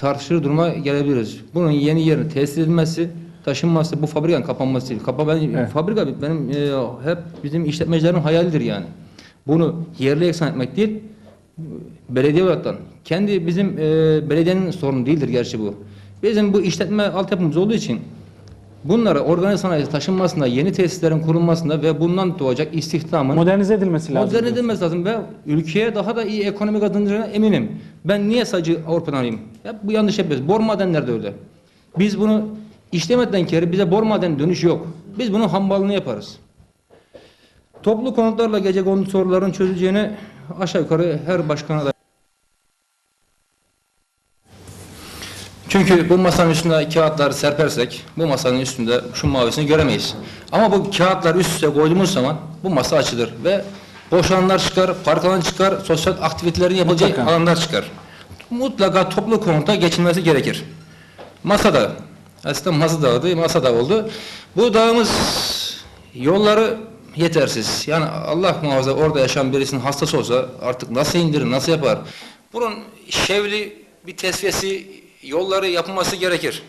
tartışılır duruma gelebiliriz. Bunun yeni yerine tesis edilmesi, taşınması, bu fabrikanın kapanması değil. Kapa, ben, Evet. Fabrika benim e, hep bizim işletmecilerin hayalidir yani. Bunu yerli eksan etmek değil, belediye olaraktan. Kendi bizim e, belediyenin sorunu değildir gerçi bu. Bizim bu işletme altyapımız olduğu için bunlara organize sanayi taşınmasında, yeni tesislerin kurulmasında ve bundan doğacak istihdamın Modernize edilmesi lazım. Modern edilmesi lazım ve ülkeye daha da iyi ekonomik kazandıracağına eminim. Ben niye sadece Avrupa'dan alayım? Ya bu yanlış yapıyoruz. Bor madenler de öyle. Biz bunu işlemeden kere bize bor maden dönüş yok. Biz bunun hambalını yaparız. Toplu konutlarla gece konut soruların çözüleceğini aşağı yukarı her başkana da Çünkü bu masanın üstünde kağıtları serpersek bu masanın üstünde şu mavisini göremeyiz. Ama bu kağıtlar üst üste koyduğumuz zaman bu masa açılır ve boş alanlar çıkar, park alanı çıkar, sosyal aktivitelerin yapılacağı Mutlaka. alanlar çıkar. Mutlaka toplu konuta geçilmesi gerekir. Masada, aslında masa dağıdı, masa da oldu. Bu dağımız yolları yetersiz. Yani Allah muhafaza orada yaşayan birisinin hastası olsa artık nasıl indirir, nasıl yapar? Bunun şevli bir tesviyesi, yolları yapılması gerekir.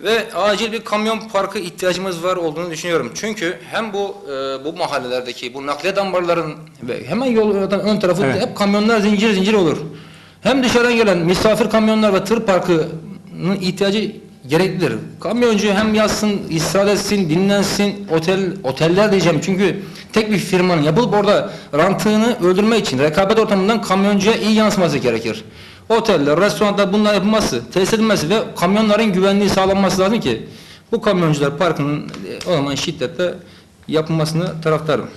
Ve acil bir kamyon parkı ihtiyacımız var olduğunu düşünüyorum. Çünkü hem bu e, bu mahallelerdeki bu nakliye dambarların ve hemen yoldan ön tarafında Evet. hep kamyonlar zincir zincir olur. Hem dışarıdan gelen misafir kamyonlar ve tır parkının ihtiyacı gereklidir. Kamyoncu hem yatsın, istirahat etsin, dinlensin, otel oteller diyeceğim çünkü tek bir firmanın yapılıp orada rantını öldürme için rekabet ortamından kamyoncuya iyi yansıması gerekir. Oteller, restoranlar bunlar yapılması, tesis edilmesi ve kamyonların güvenliği sağlanması lazım ki bu kamyoncular parkının e, o zaman şiddetle yapılmasını taraftarım.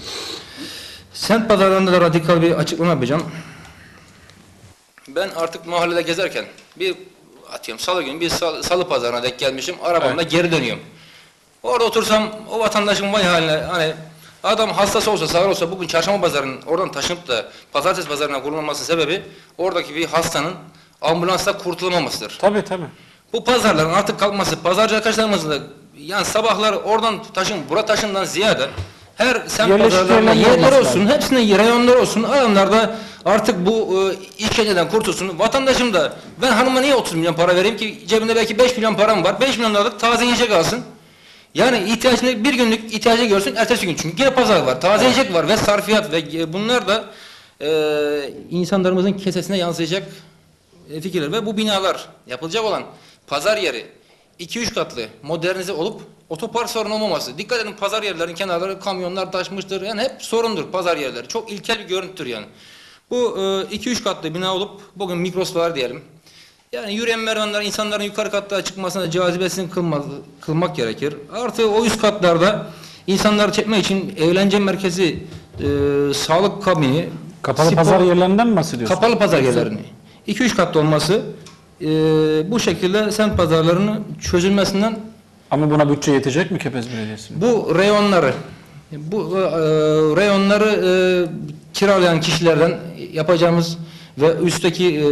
Sent pazarlarında da radikal bir açıklama yapacağım. Ben artık mahallede gezerken bir atıyorum salı günü bir salı, salı pazarına denk gelmişim. Arabamla geri dönüyorum. Orada otursam o vatandaşın vay haline hani adam hastası olsa sağır olsa bugün çarşamba pazarının oradan taşınıp da pazartesi pazarına kurulmaması sebebi oradaki bir hastanın ambulansla kurtulamamasıdır. Tabii tabii. Bu pazarların artık kalkması, pazarcı arkadaşlarımızın da yani sabahlar oradan taşın, bura taşından ziyade her semt pazarlarında yerler olsun, hepsinde reyonlar olsun, alanlarda artık bu e, işkenceden kurtulsun. Vatandaşım da ben hanıma niye 30 milyon para vereyim ki cebinde belki 5 milyon param var, 5 milyon liralık taze yiyecek alsın. Yani ihtiyacını bir günlük ihtiyacı görsün, ertesi gün çünkü yine pazar var, taze yiyecek var ve sarfiyat ve e, bunlar da e, insanlarımızın kesesine yansıyacak e, fikirler ve bu binalar yapılacak olan pazar yeri 2-3 katlı modernize olup otopark sorunu olmaması. Dikkat edin pazar yerlerinin kenarları kamyonlar taşmıştır. Yani hep sorundur pazar yerleri. Çok ilkel bir görüntüdür yani. Bu 2-3 katlı bina olup bugün mikros var diyelim. Yani yürüyen merdivenler insanların yukarı katlara çıkmasına cazibesini kılmak, kılmak gerekir. Artı o üst katlarda insanları çekmek için eğlence merkezi, e, sağlık kabini, Kapalı spor- pazar yerlerinden mi bahsediyorsun? Kapalı pazar yerlerini. 2-3 katlı olması e, bu şekilde semt pazarlarının çözülmesinden Ama buna bütçe yetecek mi Kepez Belediyesi? bu reyonları bu e, reyonları e, kiralayan kişilerden yapacağımız ve üstteki e,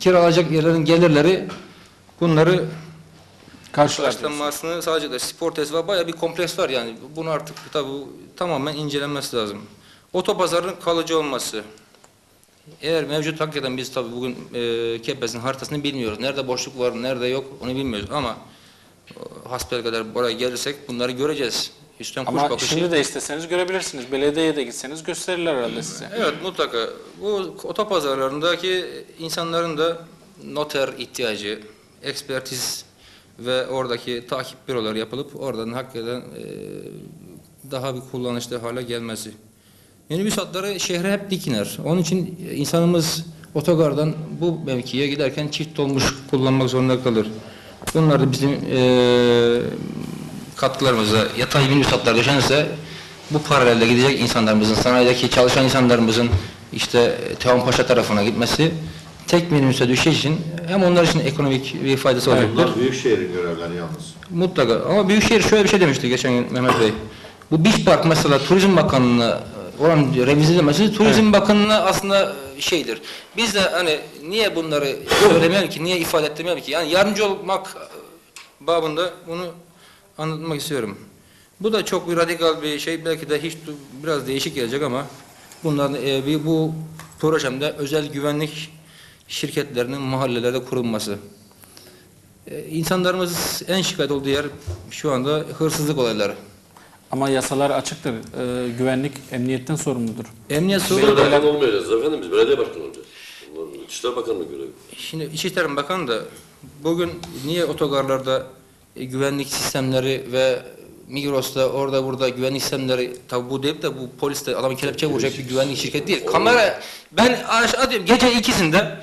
kiralayacak yerlerin gelirleri bunları karşılanmasını sadece de spor tesisi var. Bayağı bir kompleks var yani. Bunu artık tabii tamamen incelenmesi lazım. Otopazarın kalıcı olması. Eğer mevcut hakikaten biz tabii bugün e, Kepez'in haritasını bilmiyoruz. Nerede boşluk var, nerede yok onu bilmiyoruz ama e, hasbelkader buraya gelirsek bunları göreceğiz. Kuş Ama bakışı. şimdi de isteseniz görebilirsiniz. Belediyeye de gitseniz gösterirler herhalde size. Evet mutlaka. Bu otopazarlarındaki insanların da noter ihtiyacı, ekspertiz ve oradaki takip büroları yapılıp oradan hakikaten e, daha bir kullanışlı hale gelmesi. Minibüs hatları şehre hep dikiner. Onun için insanımız otogardan bu mevkiye giderken çift dolmuş kullanmak zorunda kalır. Bunlar da bizim e, katkılarımıza yatay minibüs hatları döşenirse bu paralelde gidecek insanlarımızın, sanayideki çalışan insanlarımızın işte Teomanpaşa tarafına gitmesi tek minibüse düşeceği için hem onlar için ekonomik bir faydası olacaktır. Bunlar Büyükşehir'in görevleri yalnız. Mutlaka. Ama Büyükşehir şöyle bir şey demişti geçen gün Mehmet Bey. Bu Beach Park mesela Turizm Bakanlığı'na olan revize edilmesi Turizm Bakanlığı'na aslında şeydir. Biz de hani niye bunları söylemeyelim ki, niye ifade etmeyelim ki? Yani yardımcı olmak babında bunu anlatmak istiyorum. Bu da çok bir radikal bir şey. Belki de hiç biraz değişik gelecek ama bunların e, bir bu projemde özel güvenlik şirketlerinin mahallelerde kurulması. E, insanlarımız en şikayet olduğu yer şu anda hırsızlık olayları. Ama yasalar açıktır. Ee, güvenlik emniyetten sorumludur. Emniyet Belediye sorunu bakanı olmayacağız efendim biz belediye başkanı olacağız. Bunlar İçişleri Bakanlığı görevi. Şimdi İçişleri Bakanı da bugün niye otogarlarda e, güvenlik sistemleri ve Migros'ta orada burada güvenlik sistemleri tabi bu deyip de bu polis de adamı kelepçe vuracak bir güvenlik şirketi değil. Kamera ben aşağı diyorum gece ikisinde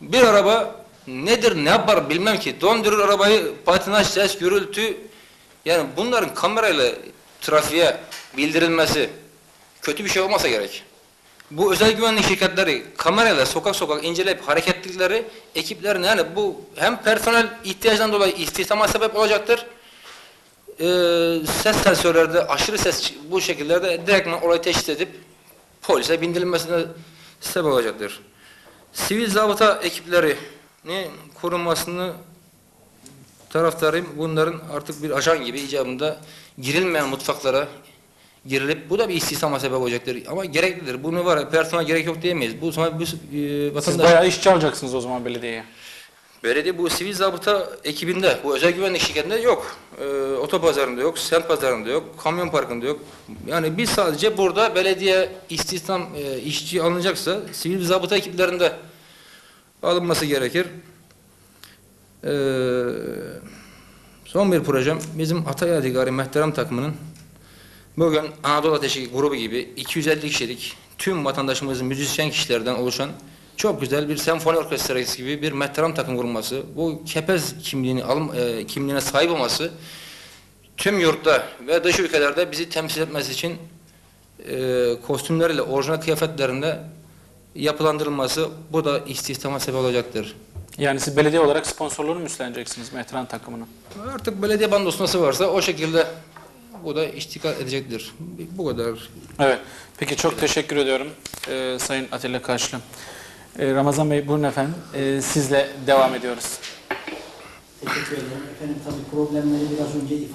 bir araba nedir ne yapar bilmem ki dondurur arabayı patinaj ses gürültü yani bunların kamerayla trafiğe bildirilmesi kötü bir şey olmasa gerek. Bu özel güvenlik şirketleri kamerayla sokak sokak inceleyip hareketlilikleri ekiplerin yani bu hem personel ihtiyacından dolayı istihdama sebep olacaktır. Ee, ses sensörlerde aşırı ses bu şekillerde direktmen olayı teşhis edip polise bindirilmesine sebep olacaktır. Sivil zabıta ekipleri kurulmasını taraftarıyım. Bunların artık bir ajan gibi icabında girilmeyen mutfaklara girilip bu da bir istihdama sebep olacaktır. Ama gereklidir. Bunu var personel gerek yok diyemeyiz. Bu zaman bir e, Siz vatandaş bayağı işçi alacaksınız o zaman belediyeye. belediye bu sivil zabıta ekibinde, bu özel güvenlik şirketinde yok. Ee, otopazarında yok, semt pazarında yok, kamyon parkında yok. Yani biz sadece burada belediye istihdam e, işçi alınacaksa sivil zabıta ekiplerinde alınması gerekir. Ee, son bir projem bizim Hatay Yadigarı Mehteram takımının bugün Anadolu Ateşi grubu gibi 250 kişilik tüm vatandaşımızın müzisyen kişilerden oluşan çok güzel bir senfoni orkestrası gibi bir mehteram takım kurulması, bu kepez kimliğini alım, e, kimliğine sahip olması tüm yurtta ve dış ülkelerde bizi temsil etmesi için e, kostümleriyle, orijinal kıyafetlerinde yapılandırılması bu da istihdama sebep olacaktır. Yani siz belediye olarak sponsorluğunu mu üstleneceksiniz Mehtran takımının? Artık belediye bandosu nasıl varsa o şekilde bu da iştikal edecektir. Bu kadar. Evet. Peki çok teşekkür ediyorum ee, Sayın Atilla Kaşlı. Ee, Ramazan Bey buyurun efendim. Ee, sizle devam ediyoruz. Teşekkür ederim. Efendim tabii problemleri biraz önce ifade